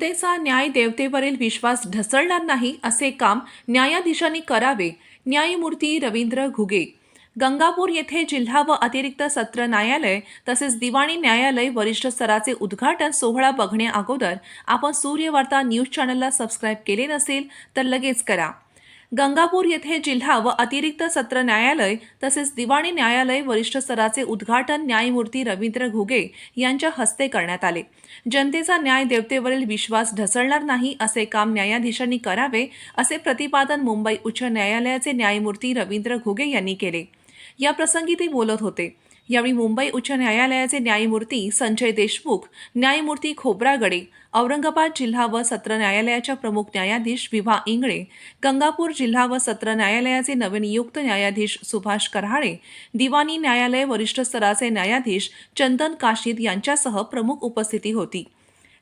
जनतेचा न्याय देवतेवरील विश्वास ढसळणार नाही असे काम न्यायाधीशांनी करावे. न्यायमूर्ती रवींद्र घुगे. गंगापूर येथे जिल्हा व अतिरिक्त सत्र न्यायालय तसेच दिवाणी न्यायालय वरिष्ठ स्तराचे उद्घाटन सोहळा बघण्याअगोदर आपण सूर्यवार्ता न्यूज चॅनलला सबस्क्राईब केले नसेल तर लगेच करा. गंगापूर येथे जिल्हा व अतिरिक्त सत्र न्यायालय तसेच दिवाणी न्यायालय वरिष्ठ स्तराचे उद्घाटन न्यायमूर्ती रवींद्र घुगे यांच्या हस्ते करण्यात आले. जनतेचा न्याय देवतेवरील विश्वास ढसळणार नाही असे काम न्यायाधीशांनी करावे असे प्रतिपादन मुंबई उच्च न्यायालयाचे न्यायमूर्ती रवींद्र घुगे यांनी केले. या प्रसंगी ते बोलत होते. यावेळी मुंबई उच्च न्यायालयाचे न्यायमूर्ती संजय देशमुख न्यायमूर्ती खोब्रागडे औरंगाबाद जिल्हा व सत्र न्यायालयाच्या प्रमुख न्यायाधीश विभा इंगळे गंगापूर जिल्हा व सत्र न्यायालयाचे नवनियुक्त न्यायाधीश सुभाष कराळे दिवाणी न्यायालय वरिष्ठ स्तराचे न्यायाधीश चंदन काशीद यांच्यासह प्रमुख उपस्थिती होती.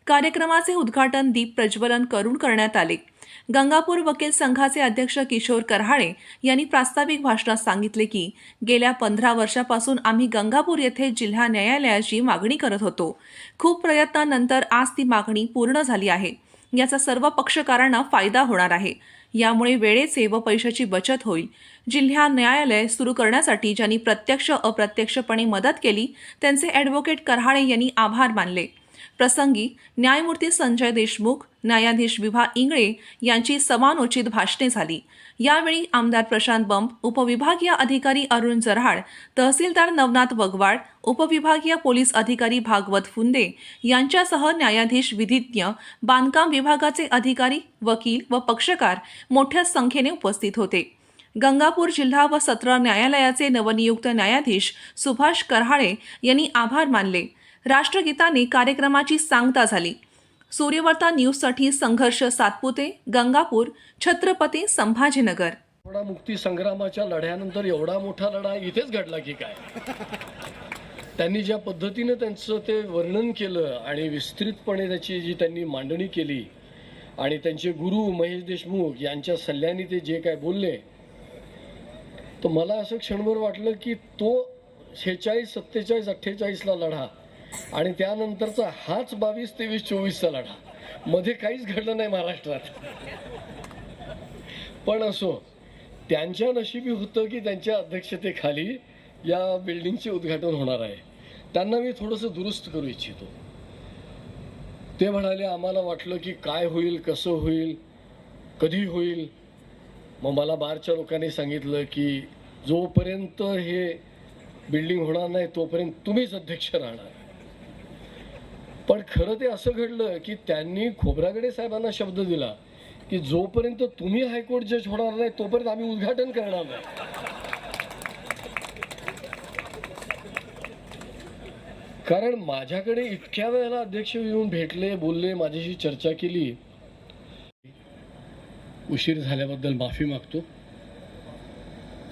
कार्यक्रमाचे उद्घाटन दीप प्रज्वलन करून करण्यात आले. गंगापूर वकील संघाचे अध्यक्ष किशोर करहाळे यांनी प्रास्ताविक भाषणात सांगितले की गेल्या पंधरा वर्षापासून आम्ही गंगापूर येथे जिल्हा न्यायालयाची मागणी करत होतो. खूप प्रयत्नानंतर आज ती मागणी पूर्ण झाली आहे. याचा सर्व पक्षकारांना फायदा होणार आहे. यामुळे वेळेचे व पैशाची बचत होईल. जिल्हा न्यायालय सुरू करण्यासाठी ज्यांनी प्रत्यक्ष अप्रत्यक्षपणे मदत केली त्यांचे ॲडव्होकेट करहाळे यांनी आभार मानले. प्रसंगी न्यायमूर्ती संजय देशमुख न्यायाधीश विभा इंगळे यांची समानोचित भाषणे झाली. यावेळी आमदार प्रशांत बंब उपविभागीय अधिकारी अरुण जरहाड तहसीलदार नवनाथ वगवाड उपविभागीय पोलीस अधिकारी भागवत फुंदे यांच्यासह न्यायाधीश विधिज्ञ बांधकाम विभागाचे अधिकारी वकील व पक्षकार मोठ्या संख्येने उपस्थित होते. गंगापूर जिल्हा व सत्र न्यायालयाचे नवनियुक्त न्यायाधीश सुभाष करहाळे यांनी आभार मानले. राष्ट्रगीताने कार्यक्रमाची सांगता झाली. सूर्यवर्ता न्यूजसाठी संघर्ष सातपुते गंगापूर छत्रपती संभाजीनगर. एवढा मुक्ती संग्रामाच्या लढ्यानंतर एवढा मोठा लढा इथेच घडला की काय? त्यांनी ज्या पद्धतीनं त्यांचं ते वर्णन केलं आणि विस्तृतपणे त्याची जी त्यांनी मांडणी केली आणि त्यांचे गुरु महेश देशमुख यांच्या सल्ल्याने ते जे काय बोलले तर मला असं क्षणभर वाटलं की तो शेहेचाळीस सत्तेचाळीस अठ्ठेचाळीसला लढा आणि त्यानंतरचा हाच बावीस तेवीस चोवीसचा लढा. मध्ये काहीच घडलं नाही महाराष्ट्रात. पण असो त्यांच्या नशिबी होतं की त्यांच्या अध्यक्षतेखाली या बिल्डिंगचे उद्घाटन होणार आहे. त्यांना मी थोडंसं दुरुस्त करू इच्छितो. ते म्हणाले आम्हाला वाटलं की काय होईल कसं होईल कधी होईल? मग मला बारच्या लोकांनी सांगितलं की जोपर्यंत हे बिल्डिंग होणार नाही तोपर्यंत तुम्हीच अध्यक्ष राहणार. पण खरं ते असं घडलं की त्यांनी खोबरागडे साहेबांना शब्द दिला की जोपर्यंत तुम्ही हायकोर्ट जज होणार नाही तोपर्यंत आम्ही उद्घाटन करणार नाही. कारण माझ्याकडे इतक्या वेळेला अध्यक्ष येऊन भेटले बोलले माझ्याशी चर्चा केली. उशीर झाल्याबद्दल माफी मागतो.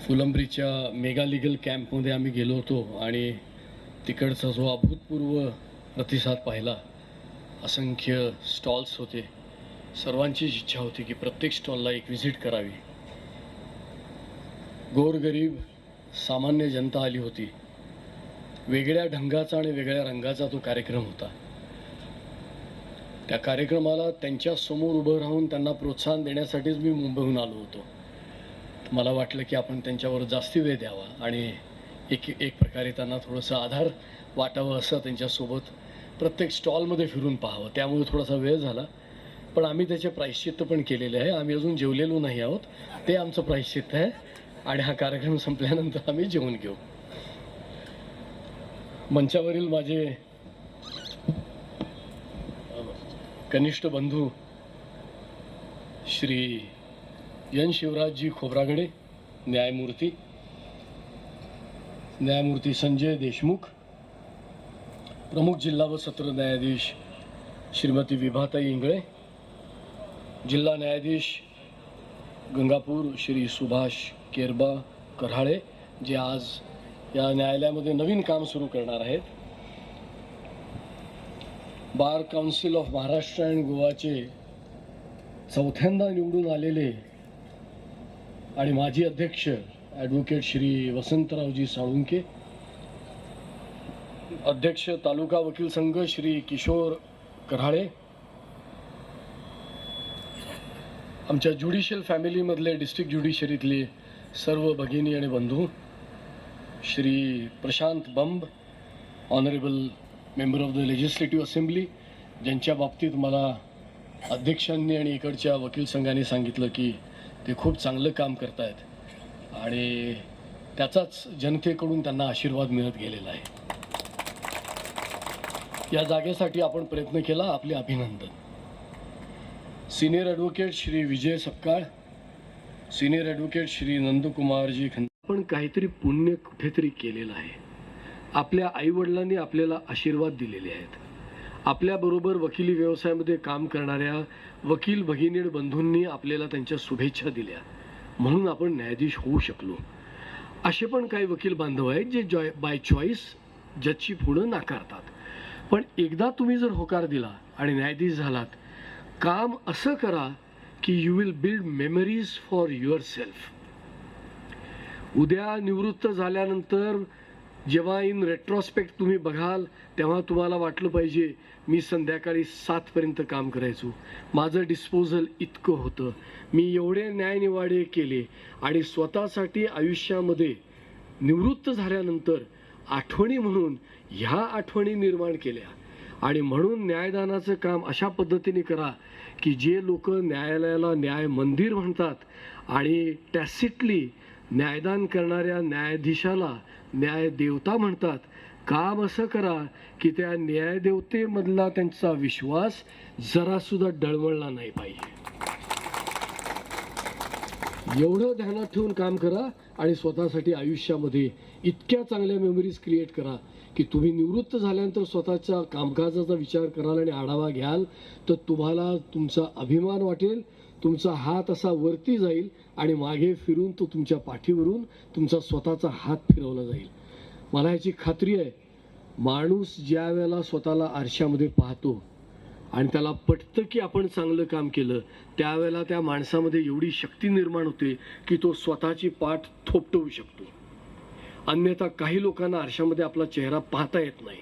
फुलंब्रीच्या मेगा लिगल कॅम्पमध्ये आम्ही गेलो होतो आणि तिकडचा जो अभूतपूर्व प्रतिसाद पाहिला. असंख्य स्टॉल्स होते. सर्वांचीच इच्छा होती की प्रत्येक स्टॉलला एक व्हिजिट करावी. गोरगरीब सामान्य जनता आली होती. वेगळ्या ढंगाचा आणि वेगळ्या रंगाचा तो कार्यक्रम होता. त्या कार्यक्रमाला त्यांच्यासमोर उभं राहून त्यांना प्रोत्साहन देण्यासाठीच मी मुंबईहून आलो होतो. मला वाटलं की आपण त्यांच्यावर जास्ती वेळ द्यावा आणि एक एक प्रकारे त्यांना थोडंसं आधार वाटावं असं त्यांच्यासोबत प्रत्येक स्टॉलमध्ये फिरून पाहावं. त्यामुळे थोडासा वेळ झाला. पण आम्ही त्याचे प्रायश्चित्त पण केलेले आहे. आम्ही अजून जेवलेलो नाही आहोत. ते आमचं प्रायश्चित्त आहे. आणि हा कार्यक्रम संपल्यानंतर आम्ही जेवण घेऊ. मंचावरील माझे कनिष्ठ बंधू श्री यन शिवराजजी खोब्रागडे न्यायमूर्ती न्यायमूर्ती संजय देशमुख प्रमुख जिल्हा व सत्र न्यायाधीश श्रीमती विभाताई इंगळे जिल्हा न्यायाधीश गंगापूर श्री सुभाष केरबा कराळे जे आज या न्यायालयामध्ये नवीन काम सुरू करणार आहेत. Bar council of Maharashtra and गोवाचे चौथ्यांदा निवडून आलेले आणि माजी अध्यक्ष ॲडव्होकेट श्री वसंतरावजी साळुंके अध्यक्ष तालुका वकील संघ श्री किशोर कराळे. आमच्या ज्युडिशियल फॅमिलीमधले डिस्ट्रिक्ट ज्युडिशरीतले सर्व भगिनी आणि बंधू Shri Prashant Bamb honourable member of the legislative assembly ज्यांच्या बाबतीत मला अध्यक्षांनी आणि इकडच्या वकील संघाने सांगितलं की ते खूप चांगलं काम करतायत आणि त्याचाच जनतेकडून त्यांना आशीर्वाद मिळत गेलेला आहे. या जागेसाठी आपण प्रयत्न केला आपले अभिनंदन. Senior advocate Shri Vijay Sapkal senior advocate Shri Nandkumarji Khand. आपण काहीतरी पुण्य कुठेतरी केलेलं आहे. आपल्या आईवडिलांनी आपल्याला आशीर्वाद दिलेले आहेत. आपल्याबरोबर वकिली व्यवसायामध्ये काम करणाऱ्या वकील भगिनी बंधूंनी आपल्याला त्यांच्या शुभेच्छा दिल्या. म्हणून आपण न्यायाधीश होऊ शकलो. असे पण काही वकील बांधव आहेत जे जॉय बाय चॉईस जजची पुढं नाकारतात. पण एकदा तुम्ही जर होकार दिला आणि न्यायाधीश झालात काम असं करा की you will build memories for yourself उद्या निवृत्त झाल्यानंतर जेव्हा इन रेट्रॉस्पेक्ट तुम्ही बघाल तेव्हा तुम्हाला वाटलं पाहिजे मी संध्याकाळी सातपर्यंत काम करायचो. माझं डिस्पोजल इतकं होतं. मी एवढे न्यायनिवाडे केले आणि स्वतःसाठी आयुष्यामध्ये निवृत्त झाल्यानंतर आठवणी म्हणून ह्या आठवणी निर्माण केल्या. आणि म्हणून न्यायदानाचं काम अशा पद्धतीने करा की जे लोक न्यायालयाला न्याय मंदिर म्हणतात आणि टॅसिटली न्यायदान करणाऱ्या न्यायाधीशाला न्याय देवता म्हणतात काम असं करा की त्या न्यायदेवतेमधला त्यांचा विश्वास जरासुद्धा डळमळला नाही पाहिजे. एवढं ध्यानात ठेवून काम करा आणि स्वतःसाठी आयुष्यामध्ये इतक्या चांगल्या मेमरीज क्रिएट करा की तुम्ही निवृत्त झाल्यानंतर स्वतःच्या कामकाजाचा विचार कराल आणि आढावा घ्याल तर तुम्हाला तुमचा अभिमान वाटेल तुमचा हात असा वरती जाईल आणि मागे फिरून तो तुमच्या पाठीवरून तुमचा स्वतःचा हात फिरवला जाईल. मला ह्याची खात्री आहे माणूस ज्या वेळेला स्वतःला आरशामध्ये पाहतो आणि त्याला पटतं की आपण चांगलं काम केलं. त्यावेळेला त्या माणसामध्ये एवढी शक्ती निर्माण होते की तो स्वतःची पाठ थोपटवू शकतो. अन्यथा काही लोकांना आरशामध्ये आपला चेहरा पाहता येत नाही.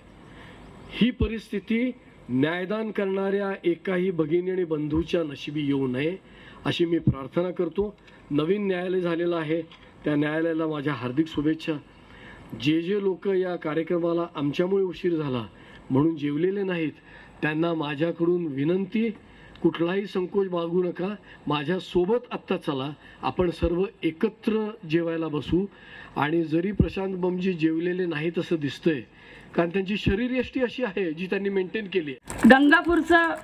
ही परिस्थिती न्यायदान करणाऱ्या एकाही भगिनी आणि बंधूच्या नशिबी येऊ नये अशी मी प्रार्थना करतो. नवीन न्यायालय झालेलं आहे. त्या न्यायालयाला माझ्या हार्दिक शुभेच्छा. जे जे लोक या कार्यक्रमाला आमच्यामुळे उशीर झाला म्हणून जेवलेले नाहीत. त्यांना माझ्याकडून विनंती कुठलाही संकोच बाळगू नका. माझ्यासोबत आत्ता चला. आपण सर्व एकत्र जेवायला बसू. आणि जरी प्रशांत बमजी जेवलेले नाहीत असं दिसतंय कारण त्यांची शरीरयष्टी अशी आहे जी त्यांनी मेंटेन केली आहे. गंगापूरचं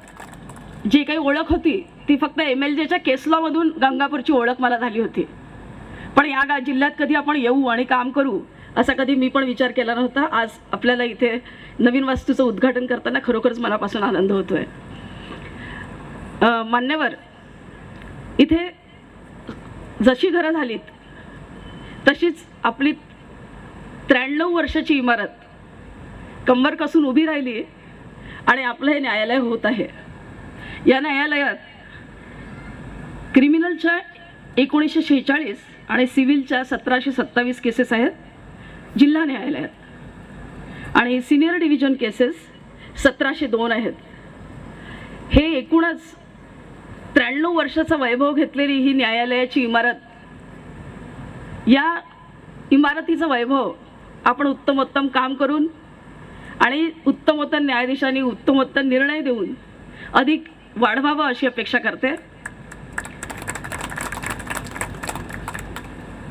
जी काही ओळख होती ती फक्त एम एल जेच्या केसलॉमधून गंगापूरची ओळख मला झाली होती. पण या गा जिल्ह्यात कधी आपण येऊ आणि काम करू असा कधी मी पण विचार केला नव्हता. आज आपल्याला इथे नवीन वास्तूचं उद्घाटन करताना खरोखरच मनापासून आनंद होतोय. मान्यवर इथे जशी घरं झालीत तशीच आपली त्र्याण्णव वर्षाची इमारत कंबर कसून उभी राहिली आणि आपलं हे न्यायालय होत आहे. या न्यायालयात क्रिमिनलच्या एकोणीसशे शेहेचाळीस आणि सिव्हिलच्या सतराशे सत्तावीस केसेस आहेत. जिल्हा न्यायालयात. आणि सिनियर डिव्हिजन केसेस सतराशे दोन आहेत. हे एकूणच त्र्याण्णव वर्षाचा वैभव घेतलेली ही न्यायालयाची इमारत या इमारतीचं वैभव आपण उत्तमोत्तम काम करून आणि उत्तमोत्तम न्यायाधीशांनी उत्तमोत्तम निर्णय देऊन अधिक वाढवावं अशी अपेक्षा करते.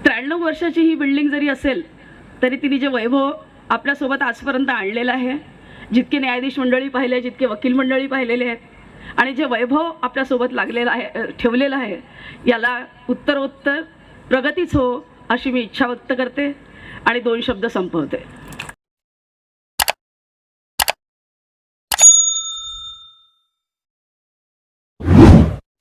त्र्याण्णव वर्षाची ही बिल्डिंग जरी असेल तरी तिने जे वैभव आपल्यासोबत आजपर्यंत आणलेलं आहे जितके न्यायाधीश मंडळी पाहिले जितके वकील मंडळी पाहिलेले आहेत आणि जे वैभव आपल्यासोबत लागलेलं आहे ठेवलेलं आहे याला उत्तरोत्तर प्रगतीच हो अशी मी इच्छा व्यक्त करते आणि दोन शब्द संपवते.